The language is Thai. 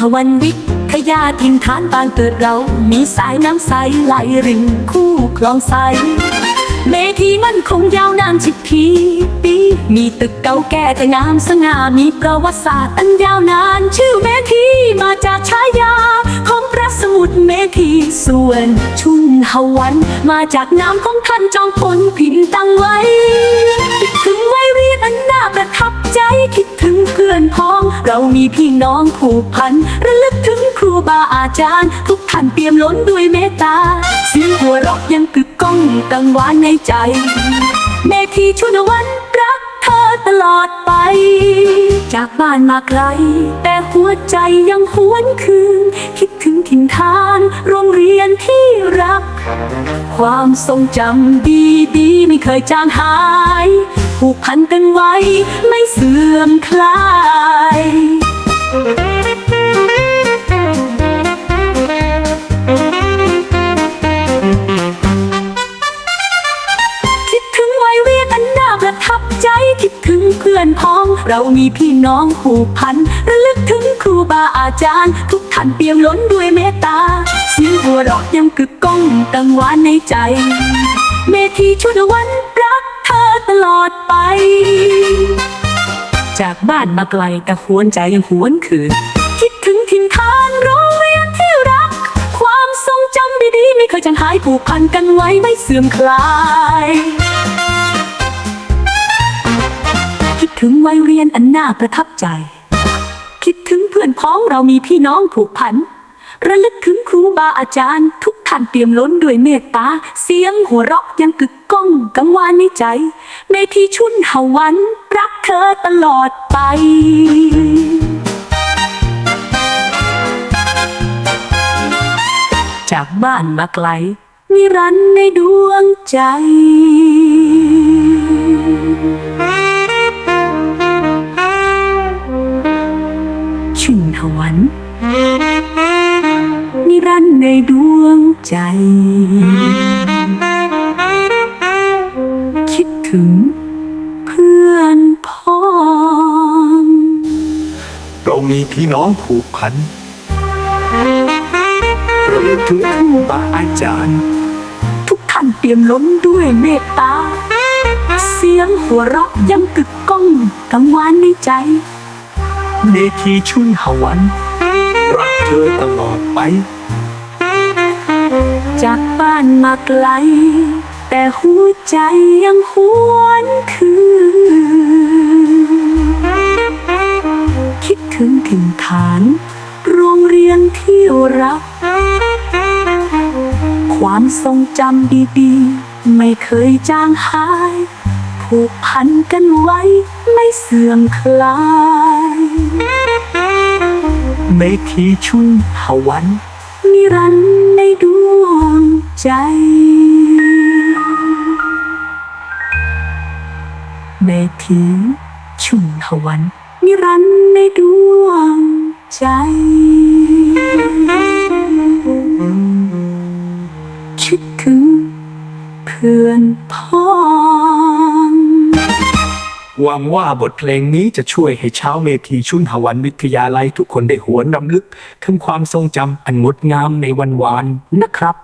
หวันวิทยาทินฐานบางเกิดเรา มีสายน้ำใสไหลรินคู่คลองใส เมทีมันคงยาวนานสิบปีปี มีตึกเก่าแก่แต่งามสง่า มีประวัติศาสตร์อันยาวนาน ชื่อเมทีมาจากฉายา ของพระสมุทรเมทีส่วน ชุนหวัน มาจากนามของท่านจอมพลพิน เรามีพี่น้องผูกพัน ระลึกถึงครูบาอาจารย์ ทุกท่านเปี่ยมล้นด้วยเมตตาเสียงหัวเราะยังกึกก้องกังวานในใจ เมธีชุนวันรักเธอตลอดไป จากบ้านมาไกล แต่หัวใจยังหวนคืน คิดถึงถิ่นฐาน โรงเรียนที่รัก ความทรงจำดีๆ ไม่เคยจางหาย ผูกพันกันไว้ ไม่เสื่อมคลาย คิดถึงวัยเรียนอันน่าประทับใจ คิดถึงเพื่อนพ้อง เรามีพี่น้องผูกพันระลึกถึงครูบาอาจารย์ ทุกท่านเปี่ยมล้นด้วยเมตตาเสียงหัวเราะยังกึกก้องกังวานในใจ เมธีชุดวัน จากบ้านมาไกลแต่หวนใจยังหวนคืน คิดถึงถิ่นฐานโรงเรียนที่รัก ความทรงจำดีๆ ไม่เคยจางหายผูกพันกันไว้ไม่เสื่อมคลาย คิดถึงวัยเรียนอันน่าประทับใจ คิดถึงเพื่อนพ้องเรามีพี่น้องผูกพัน ระลึกถึงครูบาอาจารย์ ทุกท่านเปี่ยมล้นด้วยเมตตา เสียงหัวเราะยังกึกก้องกังวานในใจเมธีชุนหวัน รักเธอตลอดไปจากบ้านมาไกลนิรันดร์ในดวงใจชุนหวันนิรันดร์ในดวงใจ คิดถึง มีพี่น้องผูกพันเราลึกถึงครูบาอาจารย์ ทุกท่านเปี่ยมล้นด้วยเมตตา เสียงหัวเราะยังกึกก้องกังวานในใจ เนทีชุนหวัน รักเธอตลอดไป จากบ้านมาไกล แต่หัวใจยังหวนคืน ถิ่นฐาน โรงเรียนที่รัก ความทรงจำดีๆ ไม่เคยจางหาย ผูกพันกันไว้ไม่เสื่อมคลาย เมทีชุนหวัน นิรันดร์ในดวงใจเมธีชุนหวัน นิรันดร์ในดวงใจ คิดถึงเพื่อนพ้องหวังว่าบทเพลงนี้จะช่วยให้ชาวเมทีชุนหวันวิทยาลัยทุกคนได้หวนรำลึก ถึงความทรงจำอันงดงามในวันวานนะครับ